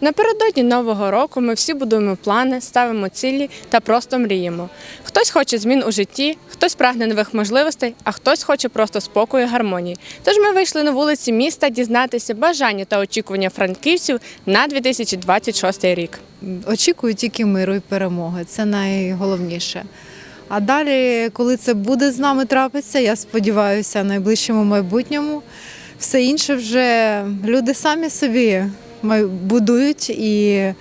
Напередодні нового року ми всі будуємо плани, ставимо цілі та просто мріємо. Хтось хоче змін у житті, хтось прагне нових можливостей, а хтось хоче просто спокою і гармонії. Тож ми вийшли на вулиці міста дізнатися бажання та очікування франківців на 2026 рік. Очікую тільки миру і перемоги. Це найголовніше. А далі, коли це буде з нами трапитися, я сподіваюся, в найближчому майбутньому все інше вже люди самі собі будують і е,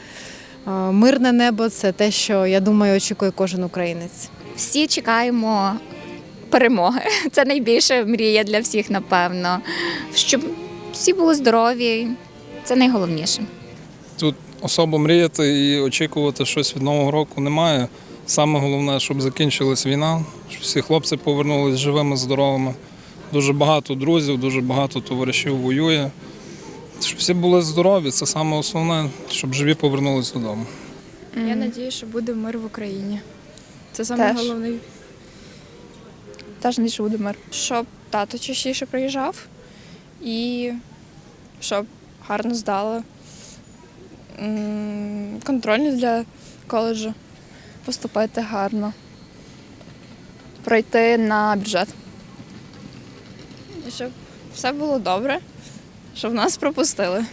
мирне небо це те, що я думаю, очікує кожен українець. Всі чекаємо перемоги. Це найбільша мрія для всіх, напевно. Щоб всі були здорові, це найголовніше. Тут особо мріяти і очікувати щось від нового року немає. Саме головне, щоб закінчилась війна, щоб всі хлопці повернулись живими, здоровими. Дуже багато друзів, дуже багато товаришів воює. Щоб всі були здорові, це саме основне, щоб живі повернулись додому. Я надію, що буде мир в Україні. Це саме Теж. головне. Теж не буде мир. Щоб тато частіше приїжджав і щоб гарно здали м, контрольні для коледжу, поступити гарно, пройти на бюджет. І щоб все було добре, щоб нас пропустили.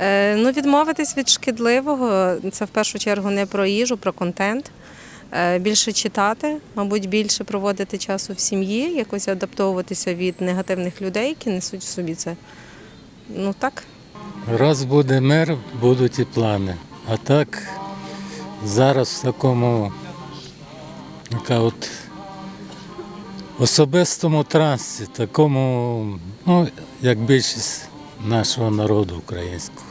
Е, Ну, відмовитись від шкідливого це в першу чергу не про їжу, про контент. Е, Більше читати, мабуть, більше проводити часу в сім'ї, якось адаптовуватися від негативних людей, які несуть в собі це. Ну так. Раз буде мир, будуть і плани. А так зараз в такому яка от особистому трансі, такому, ну, як більшість нашого народу українського.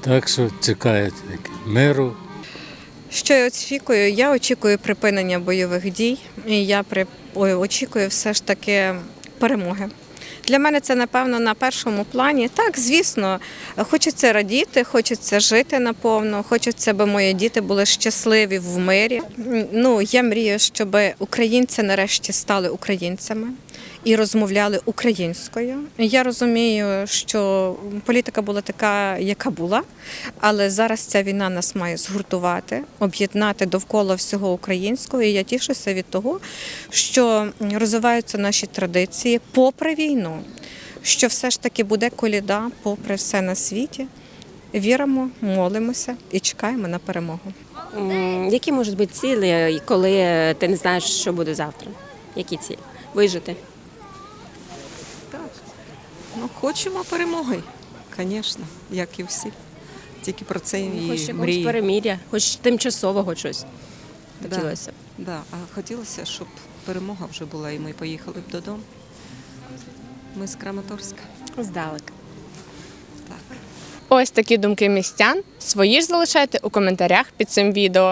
Так що чекають миру, Що я очікую? Я очікую припинення бойових дій, і я при... очікую все ж таки перемоги. Для мене це, напевно, на першому плані. Так, звісно, хочеться радіти, хочеться жити наповно, хочеться, аби мої діти були щасливі в мирі. Ну, я мрію, щоб українці нарешті стали українцями і розмовляли українською. Я розумію, що політика була така, яка була, але зараз ця війна нас має згуртувати, об'єднати довкола всього українського. І я тішуся від того, що розвиваються наші традиції попри війну, що все ж таки буде коліда, попри все на світі. Віримо, молимося і чекаємо на перемогу. Які можуть бути цілі, коли ти не знаєш, що буде завтра? Які цілі? Вижити. Ну, хочемо перемоги, звісно, як і всі. Тільки про це Хоч і якогось мрії. переміря, хоч тимчасового щось. Да. Хотілося. б. Да. А хотілося, щоб перемога вже була, і ми поїхали б додому. Ми з Краматорська. Здалек. Ось такі думки містян. Свої ж залишайте у коментарях під цим відео.